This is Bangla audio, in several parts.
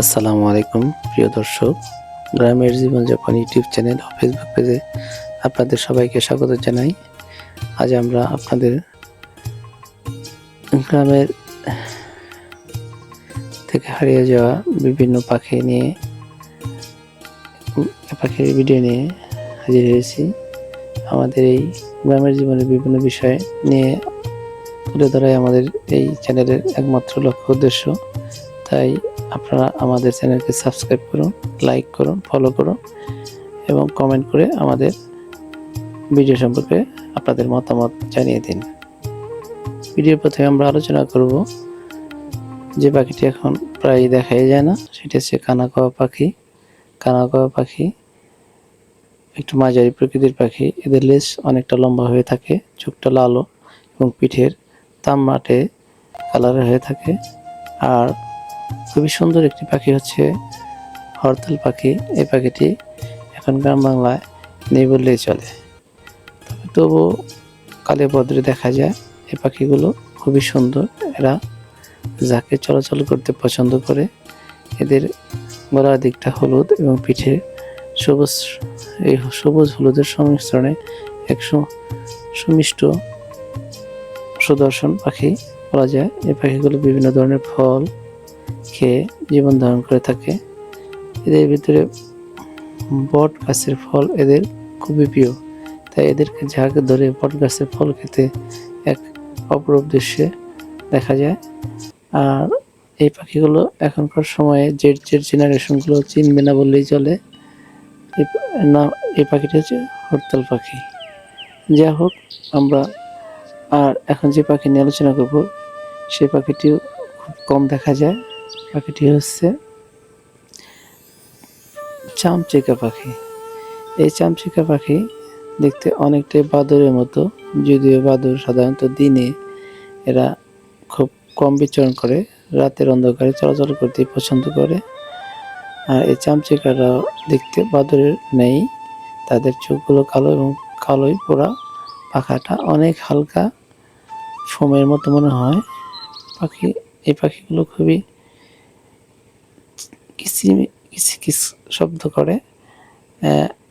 আসসালামু আলাইকুম, প্রিয় দর্শক। গ্রামের জীবনযাপন ইউটিউব চ্যানেল ও ফেসবুক পেজে আপনাদের সবাইকে স্বাগত জানাই। আজ আমরা আপনাদের গ্রামের থেকে হারিয়ে যাওয়া বিভিন্ন পাখি নিয়ে, পাখির ভিডিও নিয়ে হাজির হয়েছি। আমাদের এই গ্রামের জীবনের বিভিন্ন বিষয় নিয়ে তুলে ধরাই আমাদের এই চ্যানেলের একমাত্র লক্ষ্য উদ্দেশ্য। তাই আপনারা আমাদের চ্যানেলকে সাবস্ক্রাইব করুন, লাইক করুন ফলো করুন এবং কমেন্ট করে আমাদের ভিডিও সম্পর্কে আপনাদের মতামত জানিয়ে দিন। ভিডিওর প্রথমে আমরা আলোচনা করব যে পাখিটি এখন প্রায় দেখাই যায় না, সেটি হচ্ছে কানাকোয়া পাখি। কানাকোয়া পাখি একটু মাঝারি প্রকৃতির পাখি, এদের লেজ অনেকটা লম্বা হয়ে থাকে, চোখটা লালো এবং পিঠের তামমাটে কালারের হয়ে থাকে। আর খুবই সুন্দর একটি পাখি হচ্ছে হরতাল পাখি। এই পাখিটি এখন গ্রাম বাংলায় নেই বললেই চলে। তবে তবু কালে বদ্রে দেখা যায়, এই পাখিগুলো খুবই সুন্দর। এরা যাকে চলাচল করতে পছন্দ করে, এদের গলার দিকটা হলুদ এবং পিঠে সবুজ, এই সবুজ হলুদের সংমিশ্রণে এক সুমিষ্ট সুদর্শন পাখি বলা যায়। এই পাখিগুলো বিভিন্ন ধরনের ফল খেয়ে জীবন ধারণ করে থাকে। এদের ভিতরে বট গাছের ফল এদের খুবই প্রিয়। তাই এদেরকে ঝাঁক ধরে বট গাছের ফল খেতে এক অপরূপ দৃশ্যে দেখা যায়। আর এই পাখিগুলো এখনকার সময়ে যে যে জেনারেশনগুলো চিনবে না বললেই চলে। না, এই পাখিটি হচ্ছে হরতাল পাখি। যা হোক, আমরা আর এখন যে পাখি নিয়ে আলোচনা করব সেই পাখিটিও খুব কম দেখা যায়। পাখিটি হচ্ছে চামচিকা পাখি। এই চামচিকা পাখি দেখতে অনেকটাই বাদরের মতো, যদিও বাদর সাধারণত দিনে এরা খুব কম বিচরণ করে, রাতের অন্ধকারে চলাচল করতে পছন্দ করে। আর এই চামচিকারা দেখতে বাদরের নেই, তাদের চোখগুলো কালো এবং কালোই পোড়া, পাখাটা অনেক হালকা, ফোমের মতো মনে হয়। পাখি, এই পাখিগুলো খুবই কিস শব্দ করে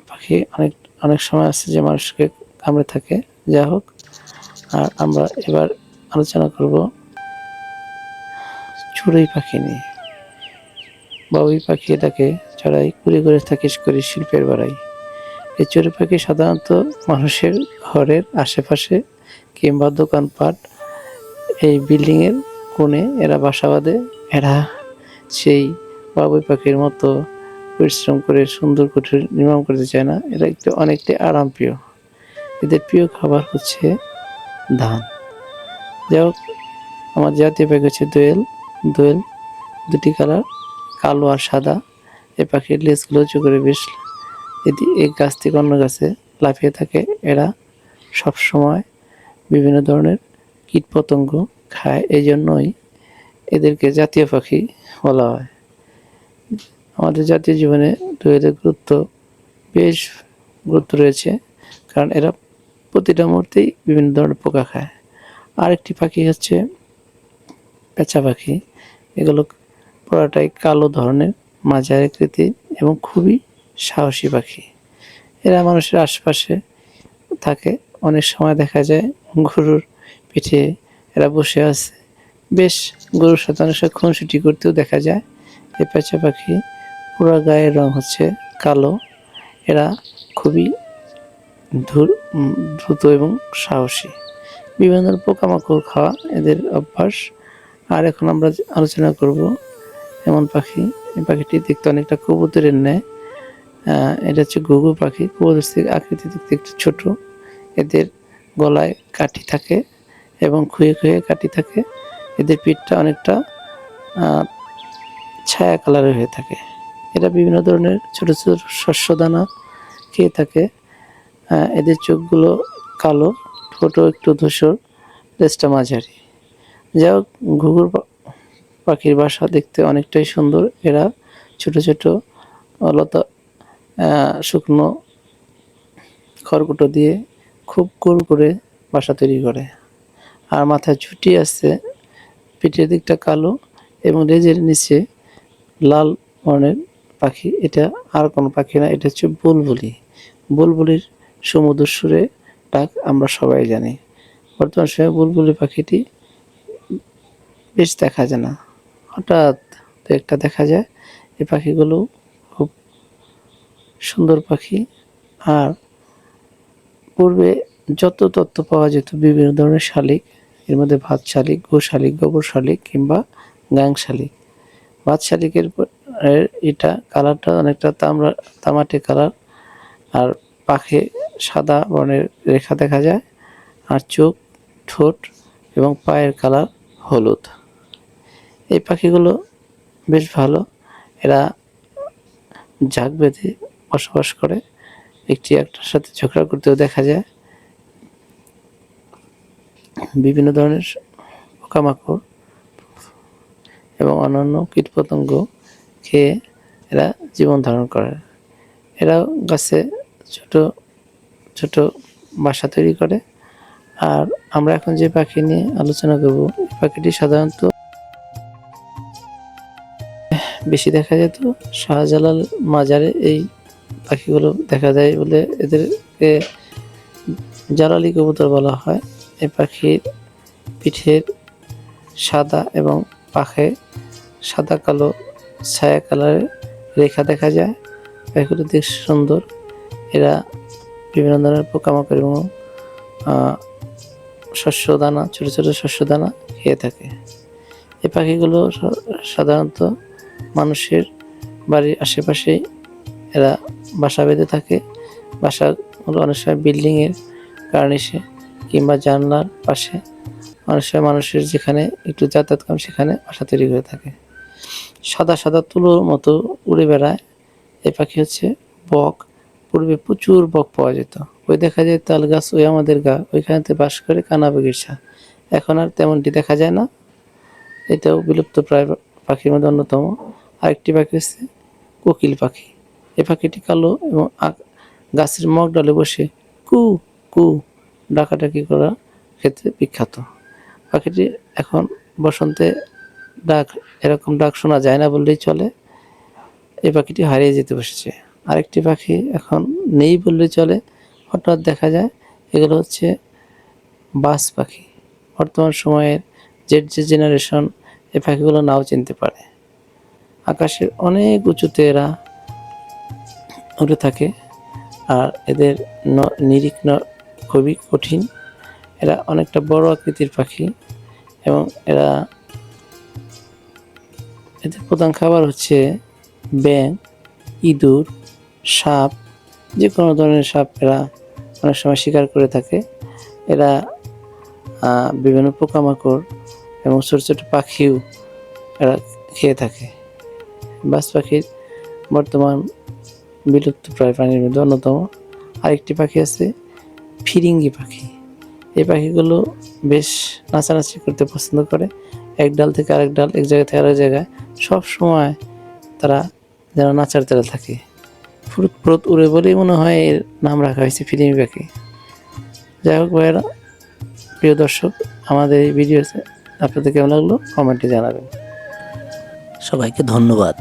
পাখি অনেক অনেক সময় আছে যে মানুষকে কামড়ে থাকে। যা হোক, আর আমরা এবার আলোচনা করব চড়ুই পাখি নিয়ে। বাবুই পাখি এটাকে চড়াই, কুড়ি করে থাকে করি শিল্পের বাড়াই। এই চড়ুই পাখি সাধারণত মানুষের ঘরের আশেপাশে কিংবা দোকানপাট এই বিল্ডিংয়ের কোণে এরা বাসা বাঁধে। এরা সেই বাবুই পাখির মতো পরিশ্রম করে সুন্দর কুঠির নির্মাণ করতে চায় না এরা একটু অনেকটাই আরাম প্রিয়। এদের প্রিয় খাবার হচ্ছে ধান। যাই হোক, আমার জাতীয় পাখি হচ্ছে দোয়েল। দোয়েল দুটি কালার, কালো আর সাদা। এই পাখির লেজগুলো উঁচু করে বেশ এদি এক গাছ থেকে অন্য গাছে লাফিয়ে থাকে, এরা সব সময় বিভিন্ন ধরনের কীটপতঙ্গ খায়। এই জন্যই এদেরকে জাতীয় পাখি বলা হয়। আমাদের জাতীয় জীবনে দোয়েলের গুরুত্ব বেশ গুরুত্ব রয়েছে, কারণ এরা প্রতিটা মুহূর্তেই বিভিন্ন ধরনের পোকা খায়। আরেকটি পাখি হচ্ছে পেঁচা পাখি। এগুলো পুরাটাই কালো ধরনের, মাঝারি আকৃতি এবং খুবই সাহসী পাখি। এরা মানুষের আশপাশে থাকে, অনেক সময় দেখা যায় গরুর পিঠে এরা বসে আছে। বেশ গরুর সাথে অনেক সময় খুনসুটি করতেও দেখা যায়। এই পেঁচা পাখি পুরো গায়ের রং হচ্ছে কালো। এরা খুবই দ্রুত এবং সাহসী। বিভিন্ন পোকামাকড় খাওয়া এদের অভ্যাস। আর এখন আমরা আলোচনা করব এমন পাখি। এই পাখিটি দেখতে অনেকটা কবুতরের ন্যায়। এটা হচ্ছে ঘুঘু পাখি। কবুতর থেকে আকৃতি দেখতে একটু ছোট। এদের গলায় কাঠি থাকে এবং খুয়ে খুয়ে কাঠি থাকে। এদের পিঠটা অনেকটা ছায়া কালারের হয়ে থাকে। এরা বিভিন্ন ধরনের ছোট ছোট শস্য দানা খেয়ে থাকে। এদের চোখগুলো কালো, ঠোঁটও একটু ধূসর, লেজটা মাঝারি। যাই হোক, ঘুঘুর পাখির বাসা দেখতে অনেকটাই সুন্দর। এরা ছোট ছোট লতা শুকনো খড়কুটো দিয়ে খুব গোল করে বাসা তৈরি করে। আর মাথায় ছুটি আছে, পিঠের দিকটা কালো এবং লেজের নিচে লাল বর্ণের পাখি, এটা আর কোনো পাখি না, এটা হচ্ছে বুলবুলি। বুলবুলির সমুদ্র সুরে ডাক আমরা সবাই জানি। বর্তমান সময়ে বুলবুলি পাখিটি বেশ দেখা যায় না। হঠাৎ একটা দেখা যায়, এই পাখিগুলো খুব সুন্দর পাখি। আর পূর্বে যত তথ্য পাওয়া যেত, বিভিন্ন ধরনের শালিক, এর মধ্যে ভাত শালিক গো শালিক গোবর শালিক কিংবা গাং শালিক ভাত শালিকের এটা কালারটা অনেকটা তামরা তামাটে কালার। আর পাখে সাদা বর্ণের রেখা দেখা যায়। আর চোখ, ঠোঁট এবং পায়ের কালার হলুদ। এই পাখিগুলো বেশ ভালো। এরা ঝাঁক বেঁধে বসবাস করে। একটি একটার সাথে ঝগড়া করতেও দেখা যায়। বিভিন্ন ধরনের পোকামাকড় এবং অন্যান্য কীটপতঙ্গ খেয়ে এরা জীবন ধারণ করে। এরাও গাছে ছোট ছোট বাসা তৈরি করে। আর আমরা এখন যে পাখি নিয়ে আলোচনা করব পাখিটি সাধারণত বেশি দেখা যেত। শাহজালাল মাজারে এই পাখিগুলো দেখা যায় বলে এদেরকে জালালি কবুতর বলা হয়। এই পাখির পিঠের সাদা এবং পাখে সাদা কালো, ছায়া কালারের রেখা দেখা যায়। পাখিগুলো বেশ সুন্দর। এরা বিভিন্ন ধরনের পোকামাকড় এবং শস্য দানা ছোটো ছোটো শস্য দানা খেয়ে থাকে। এই পাখিগুলো সাধারণত মানুষের বাড়ির আশেপাশেই এরা বাসা বেঁধে থাকে। বাসাগুলো অনেক সময় বিল্ডিংয়ের কার্নিশে কিংবা জানলার পাশে অনেক সময় মানুষের যেখানে একটু যাতায়াত কম সেখানে বাসা তৈরি করে থাকে। সাদা সাদা তুলোর মতো উড়ে বেড়ায়। এই পাখি হচ্ছে বক। পূর্বে প্রচুর বক পাওয়া যেত। ওই দেখা যায় তাল গাছ ওই আমাদের গা, ওইখানেতে বাস করে কানা বগিচা এখন আর তেমনটি দেখা যায় না। এটাও বিলুপ্ত প্রায় পাখির মধ্যে অন্যতম। আরেকটি পাখি হচ্ছে কোকিল পাখি। এ পাখিটি কালো এবং গাছের মগ ডালে বসে কু কু, ডাকাডাকি করার ক্ষেত্রে বিখ্যাত। পাখিটি এখন বসন্তে ডাক, এরকম ডাক শোনা যায় না বললেই চলে। এই পাখিটি হারিয়ে যেতে বসেছে। আরেকটি পাখি এখন নেই বললেই চলে। হঠাৎ দেখা যায় এগুলো হচ্ছে বাস পাখি। বর্তমান সময়ের জেড যে জেনারেশন এই পাখিগুলো নাও চিনতে পারে। আকাশের অনেক উঁচুতে এরা উঠে থাকে আর এদের ন- নিরীক্ষ ন- খুবই কঠিন। এরা অনেকটা বড় আকৃতির পাখি এবং এরা এদের প্রধান খাবার হচ্ছে ব্যাং ইঁদুর, সাপ, যে কোনো ধরনের সাপ এরা অনেক সময় শিকার করে থাকে। এরা বিভিন্ন পোকামাকড় এবং ছোটো ছোটো পাখিও এরা খেয়ে থাকে। বাস পাখির বর্তমান বিলুপ্ত প্রায় প্রাণীর মধ্যে অন্যতম। আরেকটি পাখি আছে, ফিরিঙ্গি পাখি। এই পাখিগুলো বেশ নাচানাচি করতে পছন্দ করে। এক ডাল থেকে আরেক ডাল, এক জায়গা থেকে আরেক জায়গায় সব সময় তারা যেন নাচার তেরা থাকে। ফুরুত উড়ে বলেই মনে হয় এর নাম রাখা হয়েছে ফিলিমি পাখি যাই হোক ভাইয়েরা, প্রিয় দর্শক, আমাদের এই ভিডিও আপনাদের কেমন লাগল? কমেন্টে জানাবেন। সবাইকে ধন্যবাদ।